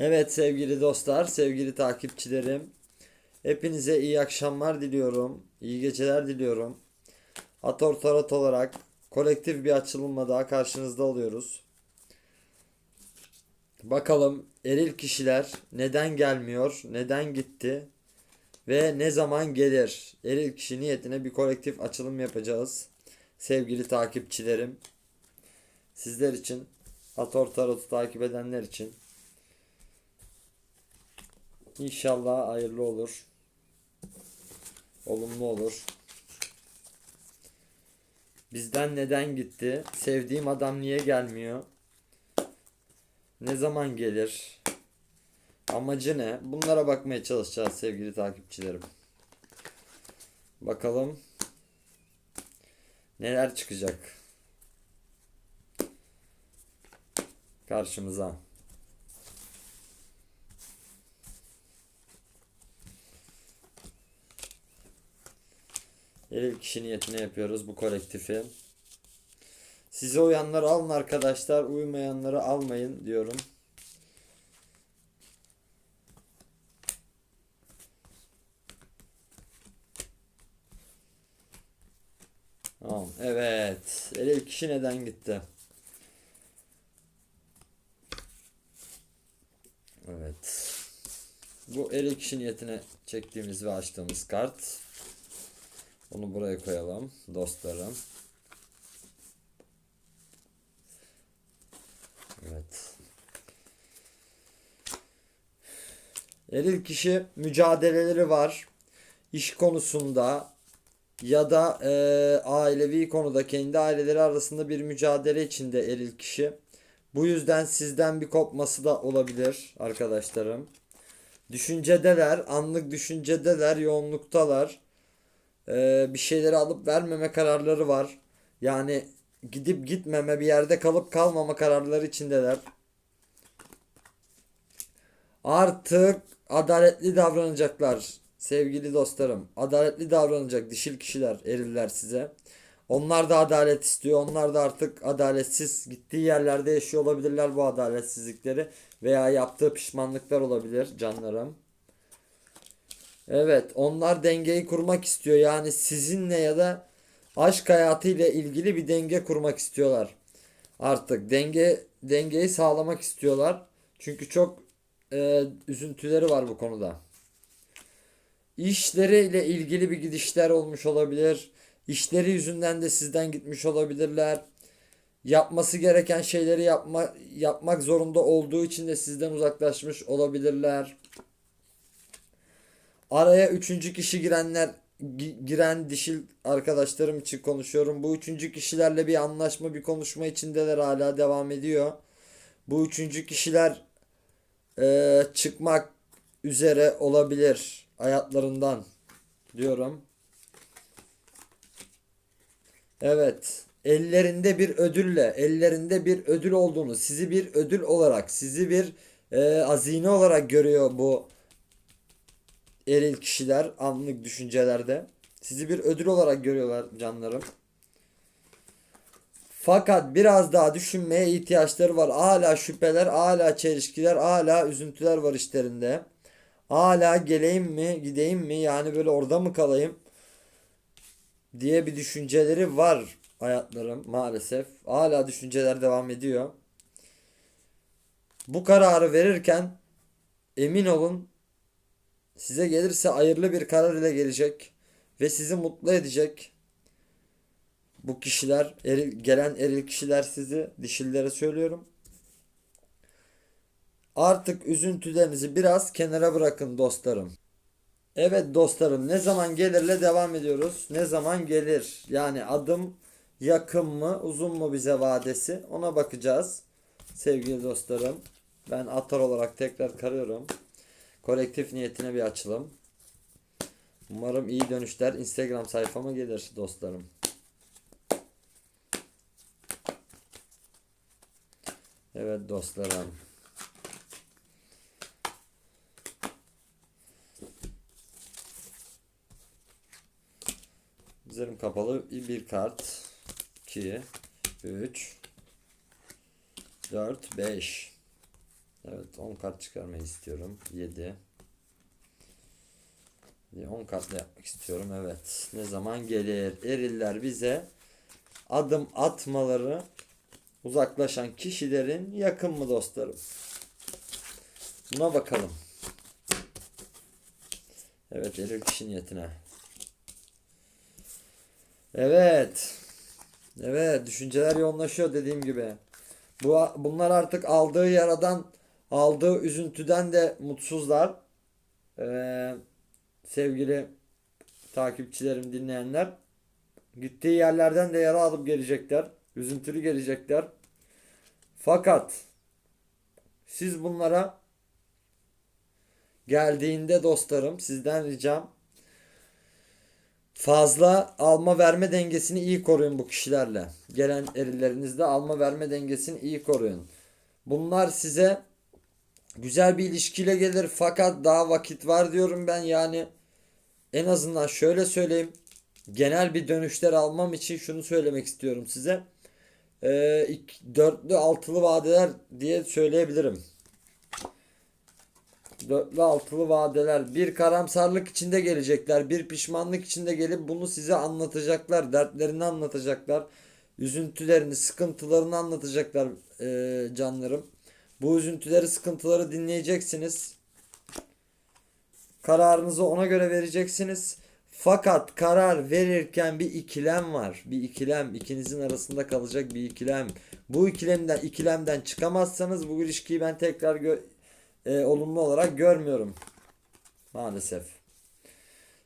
Evet sevgili dostlar, sevgili takipçilerim. Hepinize iyi akşamlar diliyorum. iyi geceler diliyorum. Ator Tarot olarak kolektif bir açılımla daha karşınızda oluyoruz. Bakalım eril kişiler neden gelmiyor, neden gitti ve ne zaman gelir? Eril kişi niyetine bir kolektif açılım yapacağız. Sevgili takipçilerim. Sizler için, Ator Tarot'u takip edenler için İnşallah hayırlı olur. Olumlu olur. Bizden neden gitti? Sevdiğim adam niye gelmiyor? Ne zaman gelir? Amacı ne? Bunlara bakmaya çalışacağız sevgili takipçilerim. Bakalım neler çıkacak karşımıza. Eril kişi niyetine yapıyoruz bu kolektifi. Size uyanları alın arkadaşlar, uymayanları almayın diyorum. Tamam, evet. Eril kişi neden gitti? Evet. Bu eril kişi niyetine çektiğimiz ve açtığımız kart. Onu buraya koyalım dostlarım. Evet. Eril kişi mücadeleleri var. İş konusunda ya da e, ailevi konuda kendi aileleri arasında bir mücadele içinde eril kişi. Bu yüzden sizden bir kopması da olabilir arkadaşlarım. Düşüncedeler, anlık düşüncedeler, yoğunluktalar. Ee, bir şeyleri alıp vermeme kararları var. Yani gidip gitmeme bir yerde kalıp kalmama kararları içindeler. Artık adaletli davranacaklar sevgili dostlarım. Adaletli davranacak dişil kişiler, eriller size. Onlar da adalet istiyor. Onlar da artık adaletsiz gittiği yerlerde yaşıyor olabilirler bu adaletsizlikleri veya yaptığı pişmanlıklar olabilir canlarım. Evet, onlar dengeyi kurmak istiyor. Yani sizinle ya da aşk hayatıyla ilgili bir denge kurmak istiyorlar. Artık denge dengeyi sağlamak istiyorlar. Çünkü çok e, üzüntüleri var bu konuda. İşleriyle ilgili bir gidişler olmuş olabilir. İşleri yüzünden de sizden gitmiş olabilirler. Yapması gereken şeyleri yapma, yapmak zorunda olduğu için de sizden uzaklaşmış olabilirler. Araya üçüncü kişi girenler gi- giren dişil arkadaşlarım için konuşuyorum. Bu üçüncü kişilerle bir anlaşma, bir konuşma içindeler hala devam ediyor. Bu üçüncü kişiler e, çıkmak üzere olabilir hayatlarından diyorum. Evet. Ellerinde bir ödülle, ellerinde bir ödül olduğunu, sizi bir ödül olarak, sizi bir e, hazine olarak görüyor bu eril kişiler anlık düşüncelerde. Sizi bir ödül olarak görüyorlar canlarım. Fakat biraz daha düşünmeye ihtiyaçları var. Hala şüpheler, hala çelişkiler, hala üzüntüler var işlerinde. Hala geleyim mi, gideyim mi, yani böyle orada mı kalayım diye bir düşünceleri var hayatlarım maalesef. Hala düşünceler devam ediyor. Bu kararı verirken emin olun size gelirse hayırlı bir karar ile gelecek ve sizi mutlu edecek. Bu kişiler, eril, gelen eril kişiler sizi dişillere söylüyorum. Artık üzüntülerinizi biraz kenara bırakın dostlarım. Evet dostlarım ne zaman gelirle devam ediyoruz. Ne zaman gelir? Yani adım yakın mı uzun mu bize vadesi ona bakacağız. Sevgili dostlarım ben atar olarak tekrar karıyorum. Kolektif niyetine bir açılım. Umarım iyi dönüşler Instagram sayfama gelir dostlarım. Evet dostlarım. Üzerim kapalı bir kart. 2 3 4 5 Evet 10 kart çıkarmayı istiyorum. 7. 10 kartla yapmak istiyorum. Evet. Ne zaman gelir? Eriller bize adım atmaları uzaklaşan kişilerin yakın mı dostlarım? Buna bakalım. Evet eril kişi niyetine. Evet. Evet düşünceler yoğunlaşıyor dediğim gibi. Bu bunlar artık aldığı yaradan, aldığı üzüntüden de mutsuzlar. Ee, sevgili takipçilerim, dinleyenler. Gittiği yerlerden de yara alıp gelecekler. Üzüntülü gelecekler. Fakat siz bunlara geldiğinde dostlarım sizden ricam fazla alma verme dengesini iyi koruyun bu kişilerle. Gelen erilerinizde alma verme dengesini iyi koruyun. Bunlar size güzel bir ilişkiyle gelir fakat daha vakit var diyorum ben yani en azından şöyle söyleyeyim genel bir dönüşler almam için şunu söylemek istiyorum size. Ee, iki- dörtlü altılı vadeler diye söyleyebilirim. Dörtlü altılı vadeler bir karamsarlık içinde gelecekler. Bir pişmanlık içinde gelip bunu size anlatacaklar. Dertlerini anlatacaklar. Üzüntülerini, sıkıntılarını anlatacaklar ee, canlarım. Bu üzüntüleri, sıkıntıları dinleyeceksiniz. Kararınızı ona göre vereceksiniz. Fakat karar verirken bir ikilem var. Bir ikilem. ikinizin arasında kalacak bir ikilem. Bu ikilemden ikilemden çıkamazsanız bu ilişkiyi ben tekrar e, olumlu olarak görmüyorum. Maalesef.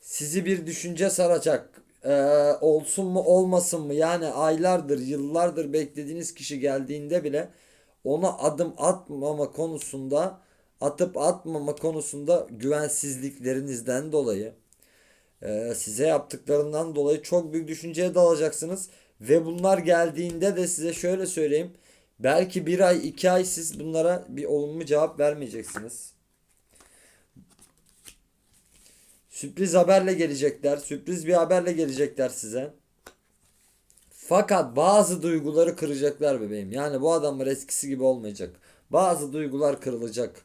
Sizi bir düşünce saracak. E, olsun mu olmasın mı? Yani aylardır, yıllardır beklediğiniz kişi geldiğinde bile ona adım atmama konusunda atıp atmama konusunda güvensizliklerinizden dolayı e, size yaptıklarından dolayı çok büyük düşünceye dalacaksınız. Ve bunlar geldiğinde de size şöyle söyleyeyim. Belki bir ay iki ay siz bunlara bir olumlu cevap vermeyeceksiniz. Sürpriz haberle gelecekler. Sürpriz bir haberle gelecekler size. Fakat bazı duyguları kıracaklar bebeğim. Yani bu adamlar eskisi gibi olmayacak. Bazı duygular kırılacak.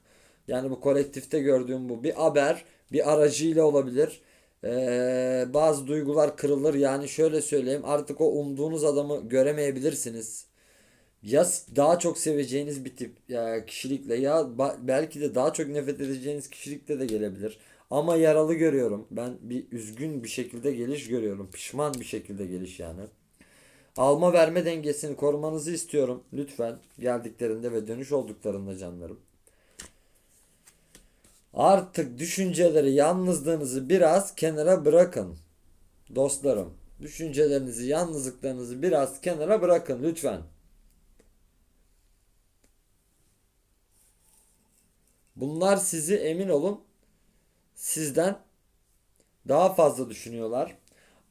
Yani bu kolektifte gördüğüm bu. Bir haber, bir aracıyla olabilir. Ee, bazı duygular kırılır. Yani şöyle söyleyeyim. Artık o umduğunuz adamı göremeyebilirsiniz. Ya daha çok seveceğiniz bir tip ya kişilikle ya belki de daha çok nefret edeceğiniz kişilikle de gelebilir. Ama yaralı görüyorum. Ben bir üzgün bir şekilde geliş görüyorum. Pişman bir şekilde geliş yani. Alma verme dengesini korumanızı istiyorum. Lütfen geldiklerinde ve dönüş olduklarında canlarım. Artık düşünceleri, yalnızlığınızı biraz kenara bırakın. Dostlarım, düşüncelerinizi, yalnızlıklarınızı biraz kenara bırakın lütfen. Bunlar sizi emin olun sizden daha fazla düşünüyorlar.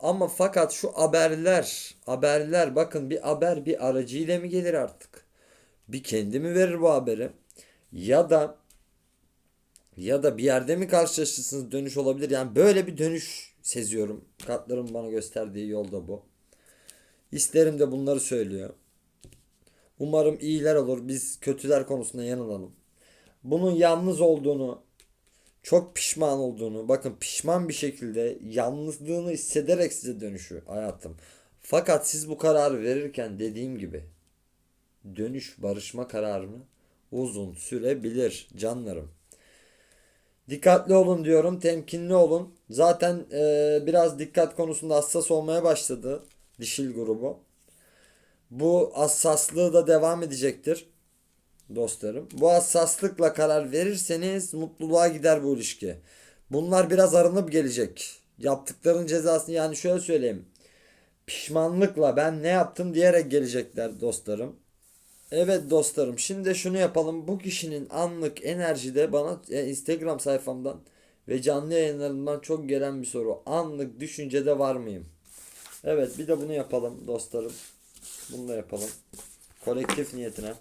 Ama fakat şu haberler, haberler bakın bir haber bir aracıyla mı gelir artık? Bir kendi mi verir bu haberi? Ya da ya da bir yerde mi karşılaşırsınız dönüş olabilir. Yani böyle bir dönüş seziyorum. Kartların bana gösterdiği yolda bu. Hislerim de bunları söylüyor. Umarım iyiler olur. Biz kötüler konusunda yanılalım. Bunun yalnız olduğunu, çok pişman olduğunu, bakın pişman bir şekilde yalnızlığını hissederek size dönüşü hayatım. Fakat siz bu kararı verirken dediğim gibi dönüş barışma kararını uzun sürebilir canlarım. Dikkatli olun diyorum, temkinli olun. Zaten e, biraz dikkat konusunda hassas olmaya başladı dişil grubu. Bu hassaslığı da devam edecektir dostlarım. Bu hassaslıkla karar verirseniz mutluluğa gider bu ilişki. Bunlar biraz arınıp gelecek. Yaptıkların cezasını yani şöyle söyleyeyim. Pişmanlıkla ben ne yaptım diyerek gelecekler dostlarım. Evet dostlarım şimdi şunu yapalım. Bu kişinin anlık enerjide bana e, Instagram sayfamdan ve canlı yayınlarından çok gelen bir soru. Anlık düşüncede var mıyım? Evet bir de bunu yapalım dostlarım. Bunu da yapalım. Kolektif niyetine.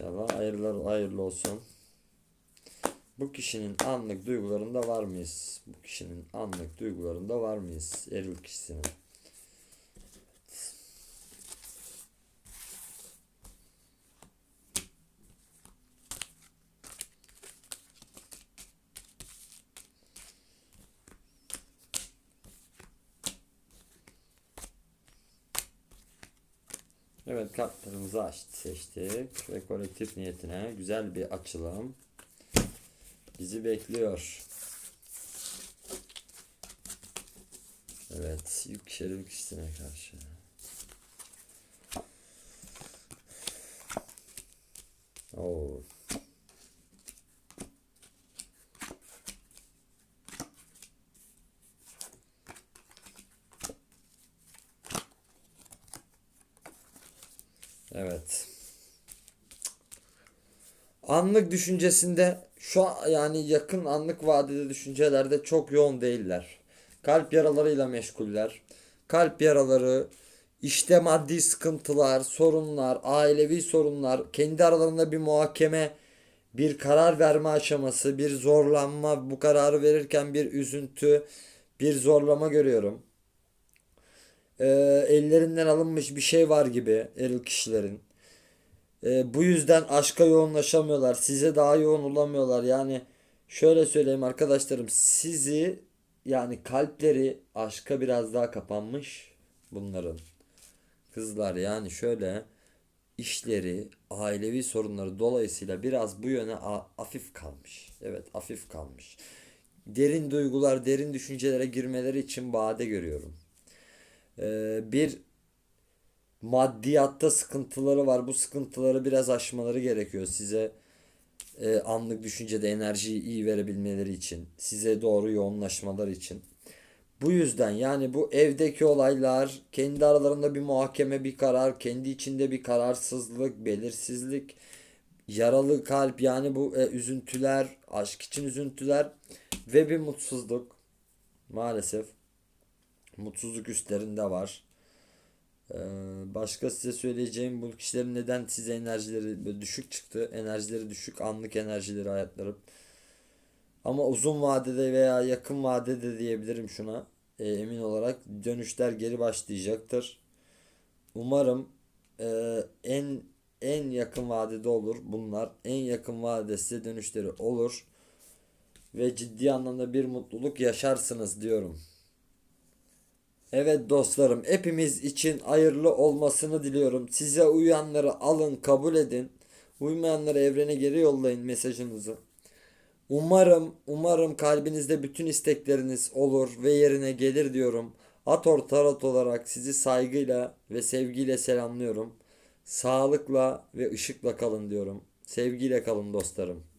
İnşallah hayırlı, hayırlı olsun. Bu kişinin anlık duygularında var mıyız? Bu kişinin anlık duygularında var mıyız? Eril kişisinin. Evet kartlarımızı açtık, seçtik ve kolektif niyetine güzel bir açılım bizi bekliyor. Evet, yük şerif kişisine karşı. Oo. Evet. Anlık düşüncesinde şu an yani yakın anlık vadede düşüncelerde çok yoğun değiller. Kalp yaralarıyla meşguller. Kalp yaraları, işte maddi sıkıntılar, sorunlar, ailevi sorunlar, kendi aralarında bir muhakeme, bir karar verme aşaması, bir zorlanma, bu kararı verirken bir üzüntü, bir zorlama görüyorum. Ee, ellerinden alınmış bir şey var gibi eril kişilerin. Ee, bu yüzden aşka yoğunlaşamıyorlar. Size daha yoğun olamıyorlar. Yani şöyle söyleyeyim arkadaşlarım. Sizi yani kalpleri aşka biraz daha kapanmış bunların. Kızlar yani şöyle işleri, ailevi sorunları dolayısıyla biraz bu yöne hafif kalmış. Evet, hafif kalmış. Derin duygular, derin düşüncelere girmeleri için vade görüyorum. Ee, bir maddiyatta sıkıntıları var. Bu sıkıntıları biraz aşmaları gerekiyor size e, anlık düşüncede enerjiyi iyi verebilmeleri için, size doğru yoğunlaşmaları için. Bu yüzden yani bu evdeki olaylar, kendi aralarında bir muhakeme, bir karar, kendi içinde bir kararsızlık, belirsizlik, yaralı kalp yani bu e, üzüntüler, aşk için üzüntüler ve bir mutsuzluk maalesef mutsuzluk üstlerinde var. Ee, başka size söyleyeceğim bu kişilerin neden size enerjileri düşük çıktı. Enerjileri düşük, anlık enerjileri hayatları. Ama uzun vadede veya yakın vadede diyebilirim şuna. e, emin olarak dönüşler geri başlayacaktır. Umarım e, en en yakın vadede olur bunlar. En yakın vadede size dönüşleri olur. Ve ciddi anlamda bir mutluluk yaşarsınız diyorum. Evet dostlarım, hepimiz için hayırlı olmasını diliyorum. Size uyanları alın, kabul edin. Uymayanları evrene geri yollayın mesajınızı. Umarım, umarım kalbinizde bütün istekleriniz olur ve yerine gelir diyorum. Ator Tarot olarak sizi saygıyla ve sevgiyle selamlıyorum. Sağlıkla ve ışıkla kalın diyorum. Sevgiyle kalın dostlarım.